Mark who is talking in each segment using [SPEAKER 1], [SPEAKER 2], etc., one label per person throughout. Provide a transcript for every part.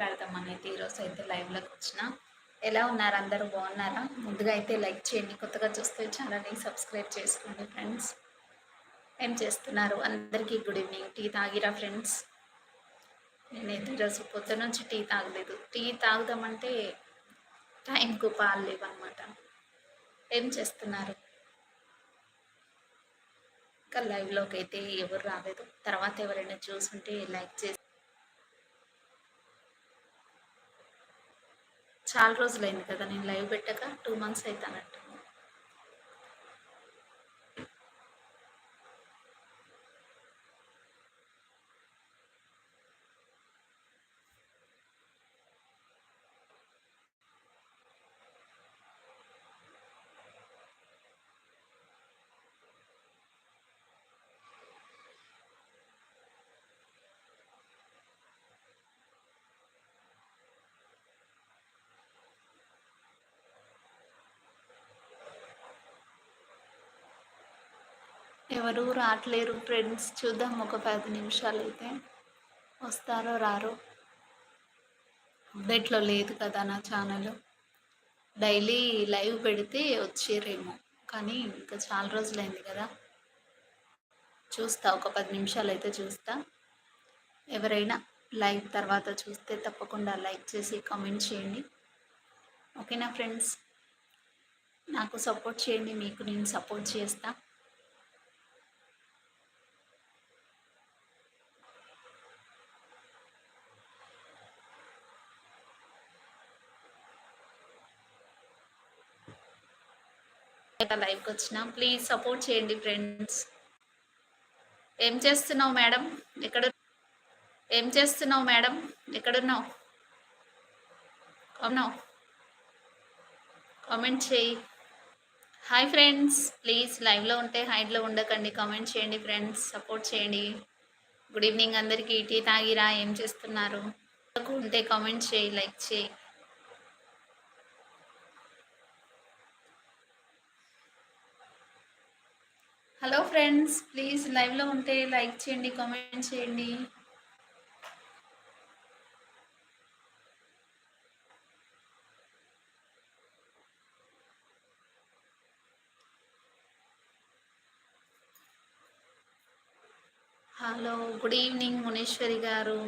[SPEAKER 1] పెడదామనైతే ఈరోజు అయితే లైవ్లోకి వచ్చిన. ఎలా ఉన్నారు? అందరూ బాగున్నారా? ముందుగా అయితే లైక్ చేయండి. కొత్తగా చూస్తే ఛానల్ని సబ్స్క్రైబ్ చేసుకోండి ఫ్రెండ్స్ ఏం చేస్తున్నారు? అందరికీ గుడ్ ఈవినింగ్ టీ తాగిరా ఫ్రెండ్స్ నేనైతే ఈరోజు పొద్దు నుంచి టీ తాగలేదు. టీ తాగుదామంటే టైంకు పాలు లేవన్నమాట. ఏం చేస్తున్నారు? ఇంకా లైవ్లోకి అయితే ఎవరు రాలేదు. తర్వాత ఎవరైనా చూసుంటే లైక్ చేసి చాలా రోజులైంది కదా నేను లైవ్ పెట్టాక టూ మంత్స్ అవుతానట్టు ఎవరు రావట్లేరు ఫ్రెండ్స్ చూద్దాం ఒక పది నిమిషాలు అయితే వస్తారో రారో. అప్డేట్లో లేదు కదా నా ఛానల్. డైలీ లైవ్ పెడితే వచ్చేరేమో. కానీ ఇంకా చాలా రోజులైంది కదా. చూస్తా ఒక పది నిమిషాలు అయితే చూస్తా. ఎవరైనా లైవ్ తర్వాత చూస్తే తప్పకుండా లైక్ చేసి కామెంట్ చేయండి. ఓకేనా ఫ్రెండ్స్? నాకు సపోర్ట్ చేయండి మీకు నేను సపోర్ట్ చేస్తాను లైవ్కి వచ్చిన. ప్లీజ్ సపోర్ట్ చేయండి ఫ్రెండ్స్ ఏం చేస్తున్నావు మేడం? ఎక్కడ ఏం చేస్తున్నావు మేడం? ఎక్కడున్నావు? అవునావు కామెంట్ చేయి. హాయ్ ఫ్రెండ్స్ ప్లీజ్ లైవ్లో ఉంటే హైడ్లో ఉండకండి. కామెంట్ చేయండి ఫ్రెండ్స్ సపోర్ట్ చేయండి. గుడ్ ఈవినింగ్ అందరికీ. టీ తాగిరా. ఏం చేస్తున్నారు? ఉంటే కామెంట్ చేయి లైక్ చేయి. హలో ఫ్రెండ్స్ ప్లీజ్ లైవ్లో ఉంటే లైక్ చేయండి కామెంట్ చేయండి. హలో గుడ్ ఈవినింగ్ మునేశ్వరి గారు.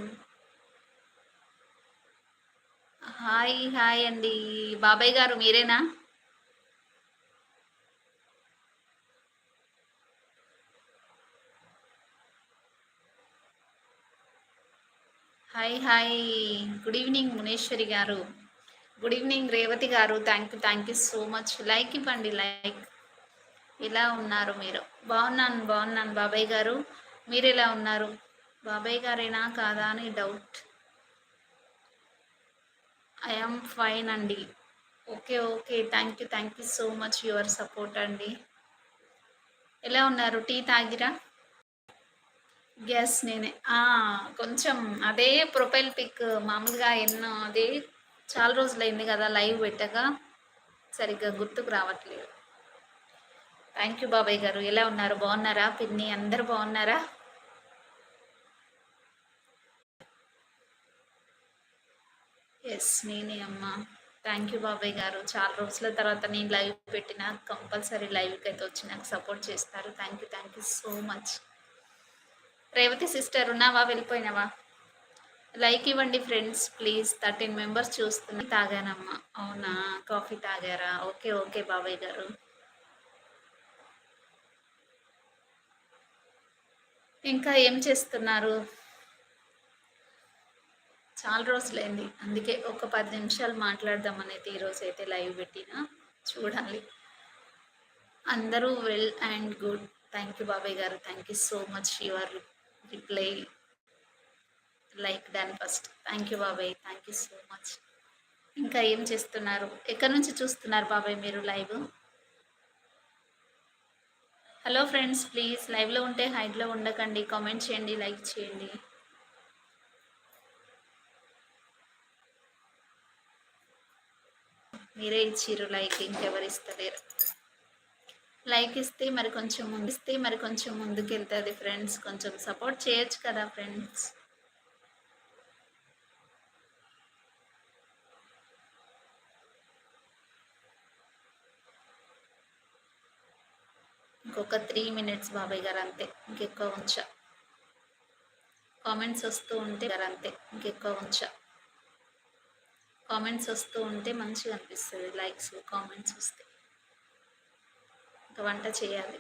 [SPEAKER 1] హాయ్ హాయ్ అండి. బాబాయ్ గారు మీరేనా? Hi hi. Good evening Muneshwari గారు. గుడ్ ఈవినింగ్ రేవతి గారు. Thank you thank you so much like ఇవ్వండి లైక్ ఎలా ఉన్నారు మీరు? బాగున్నాను బాగున్నాను బాబాయ్ గారు. మీరు ఎలా ఉన్నారు? బాబాయ్ గారేనా కాదా అని డౌట్ ఐఎమ్ ఫైన్ అండి. Okay okay thank you thank you so much your support అండి. ఎలా ఉన్నారు? టీ తాగిరా? గ్యాస్ నేనే. కొంచెం అదే ప్రొఫైల్ పిక్ మామూలుగా ఎన్నో అదే చాలా రోజులైంది కదా లైవ్ పెట్టగా సరిగ్గా గుర్తుకు రావట్లేదు. థ్యాంక్ యూ బాబాయ్ గారు. ఎలా ఉన్నారు? బాగున్నారా? పిన్ని అందరు బాగున్నారా? ఎస్ నేనే అమ్మా. థ్యాంక్ యూ బాబాయ్ గారు. చాలా రోజుల తర్వాత నేను లైవ్ పెట్టిన కంపల్సరీ లైవ్కి అయితే వచ్చి నాకు సపోర్ట్ చేస్తారు. Thank you thank you so much Revathi sister ఉన్నావా? వెళ్ళిపోయినావా? లైక్ ఇవ్వండి ఫ్రెండ్స్ ప్లీజ్. థర్టీన్ మెంబర్స్ చూస్తున్నా. తాగానమ్మా. అవునా? కాఫీ తాగారా? ఓకే ఓకే బాబాయ్ గారు. ఇంకా ఏం చేస్తున్నారు? చాలా రోజులైంది. అందుకే ఒక పది నిమిషాలు మాట్లాడదామనేది ఈరోజు అయితే లైవ్ పెట్టిన. చూడాలి. అందరూ well and good. Thank you బాబాయ్ గారు. Thank you so much. Your reply like than first thank you బాబాయ్ థ్యాంక్ యూ సో మచ్ ఇంకా ఏం చేస్తున్నారు? ఎక్కడి నుంచి చూస్తున్నారు బాబాయ్ మీరు లైవ్ హలో ఫ్రెండ్స్ ప్లీజ్ లైవ్లో ఉంటే హైడ్లో ఉండకండి. కామెంట్ చేయండి లైక్ చేయండి. మీరే ఇచ్చిర్రు లైక్ ఇంకెవరు ఇస్తలేరు. లైక్ ఇస్తే మరి కొంచెం ముందుస్తే మరి కొంచెం ముందుకెళ్తుంది ఫ్రెండ్స్. కొంచెం సపోర్ట్ చేయొచ్చు కదా ఫ్రెండ్స్. ఇంకొక త్రీ మినిట్స్ బాబాయ్ గారు అంతే ఇంకెక్కువ ఉంచా. కామెంట్స్ వస్తూ ఉంటే గారు అంతే ఇంకెక్కువ ఉంచా. కామెంట్స్ వస్తూ ఉంటే మంచిగా అనిపిస్తుంది లైక్స్ కామెంట్స్ వస్తే. ఒక వంట చేయాలి.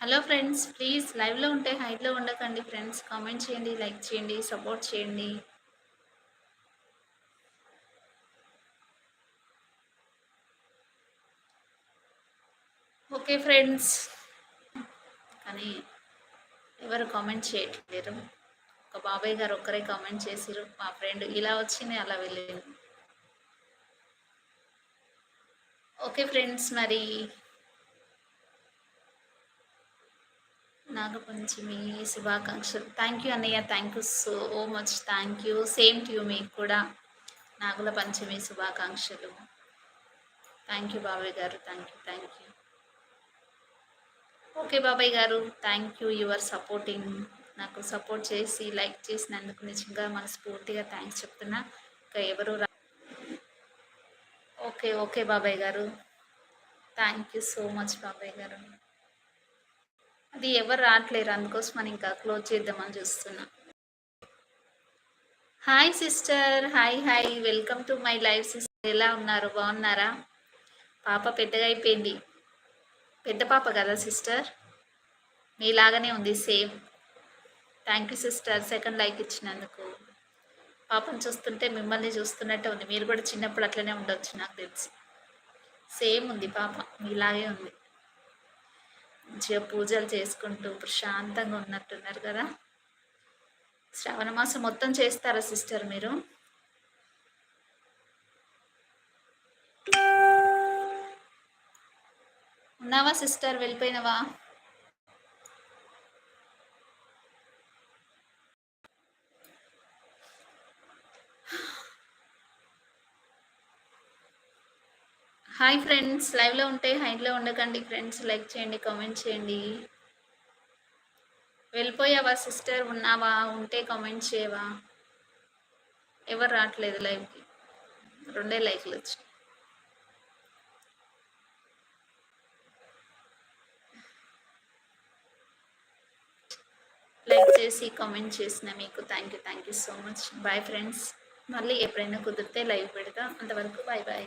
[SPEAKER 1] హలో ఫ్రెండ్స్ ప్లీజ్ లైవ్లో ఉంటే హైట్లో ఉండకండి ఫ్రెండ్స్ కామెంట్ చేయండి లైక్ చేయండి సపోర్ట్ చేయండి. ఓకే ఫ్రెండ్స్ కానీ ఎవరు కామెంట్ చేయట్లేరు. ఒక బాబాయ్ గారు ఒక్కరే కామెంట్ చేసిరు మా ఫ్రెండ్ ఇలా వచ్చింది అలా వెళ్ళింది. ఓకే ఫ్రెండ్స్ మరి నాగపంచమి శుభాకాంక్షలు. థ్యాంక్ యూ అన్నయ్య thank you so much thank you same to you మీకు కూడా. నాగుల పంచమి శుభాకాంక్షలు. థ్యాంక్ యూ బాబాయ్ గారు. Thank you thank you okay బాబాయ్ గారు థ్యాంక్ యూ యువర్ సపోర్టింగ్ నాకు సపోర్ట్ చేసి లైక్ చేసినందుకు నిజంగా మనస్ఫూర్తిగా థ్యాంక్స్ చెప్తున్నా. ఇంకా ఎవరు ఓకే ఓకే బాబాయ్ గారు. థ్యాంక్ యూ సో మచ్ బాబాయ్ గారు. అది ఎవరు రావట్లేరు అందుకోసమని ఇంకా క్లోజ్ చేద్దామని చూస్తున్నా. Hi sister hi hi welcome to my life sister ఎలా ఉన్నారు? బాగున్నారా? పాప పెద్దగా అయిపోయింది. పెద్ద పాప కదా సిస్టర్ మీలాగానే ఉంది same thank you sister second like ఇచ్చినందుకు. పాపం చూస్తుంటే మిమ్మల్ని చూస్తున్నట్టే ఉంది. మీరు కూడా చిన్నప్పుడు అట్లనే ఉండొచ్చు నాకు తెలిసి. సేమ్ ఉంది పాప. మీలాగే ఉంది. మంచిగా పూజలు చేసుకుంటూ ప్రశాంతంగా ఉన్నట్టున్నారు కదా. శ్రావణ మాసం మొత్తం చేస్తారా సిస్టర్ మీరు? ఉన్నావా సిస్టర్? వెళ్ళిపోయినవా? హాయ్ ఫ్రెండ్స్ లైవ్లో ఉంటే హైట్లో ఉండకండి ఫ్రెండ్స్ లైక్ చేయండి కామెంట్ చేయండి. వెళ్ళిపోయావా సిస్టర్? ఉన్నావా? ఉంటే కామెంట్ చేయవా? ఎవరు రావట్లేదు లైవ్కి? రెండే లైక్లు వచ్చి లైక్ చేసి కామెంట్ చేసిన మీకు thank you thank you so much bye friends మళ్ళీ ఎప్పుడైనా కుదిరితే లైవ్ పెడతా. అంతవరకు బాయ్ బాయ్